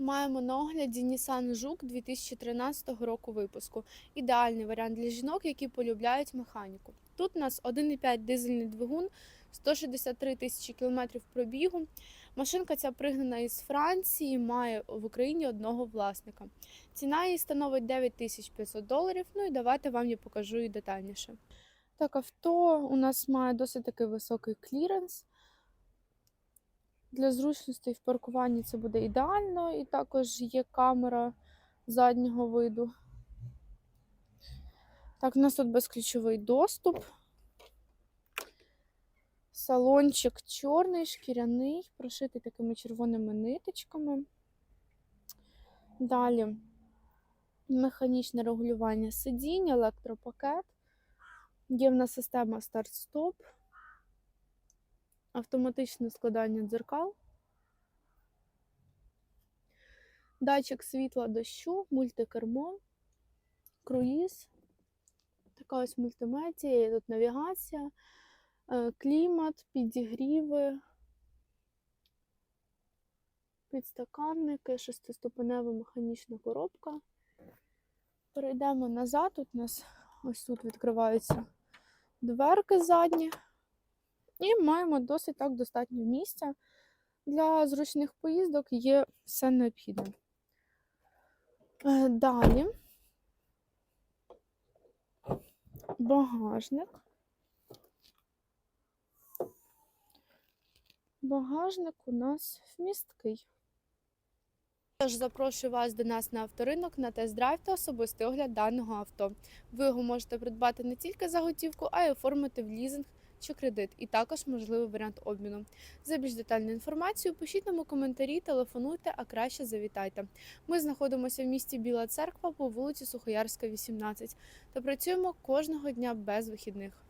Маємо на огляді Nissan Жук 2013 року випуску. Ідеальний варіант для жінок, які полюбляють механіку. Тут у нас 1,5 дизельний двигун, 163 тисячі кілометрів пробігу. Машинка ця пригнана із Франції, має в Україні одного власника. Ціна її становить 9500 доларів. Ну і давайте вам я покажу її детальніше. Так, авто у нас має досить такий високий кліренс. Для зручності в паркуванні це буде ідеально, і також є камера заднього виду. Так, у нас тут безключовий доступ. Салончик чорний, шкіряний, прошитий такими червоними ниточками. Далі механічне регулювання сидінь, електропакет. Є в нас система старт-стоп, автоматичне складання дзеркал, датчик світла дощу, мультикермо, круїз, така ось мультимедія, є тут навігація, е, клімат, підігріви, підстаканники, шестиступенева механічна коробка. Перейдемо назад. Тут у нас ось тут відкриваються дверки задні. І маємо досить так достатньо місця. Для зручних поїздок є все необхідне. Е, Далі багажник. Багажник у нас вмісткий. Тож запрошую вас до нас на авторинок на тест-драйв та особистий огляд даного авто. Ви його можете придбати не тільки за готівку, а й оформити в лізинг чи кредит, і також можливий варіант обміну. За більш детальну інформацію пишіть нам у коментарі, телефонуйте, а краще завітайте. Ми знаходимося в місті Біла Церква по вулиці Сухоярська, 18 та працюємо кожного дня без вихідних.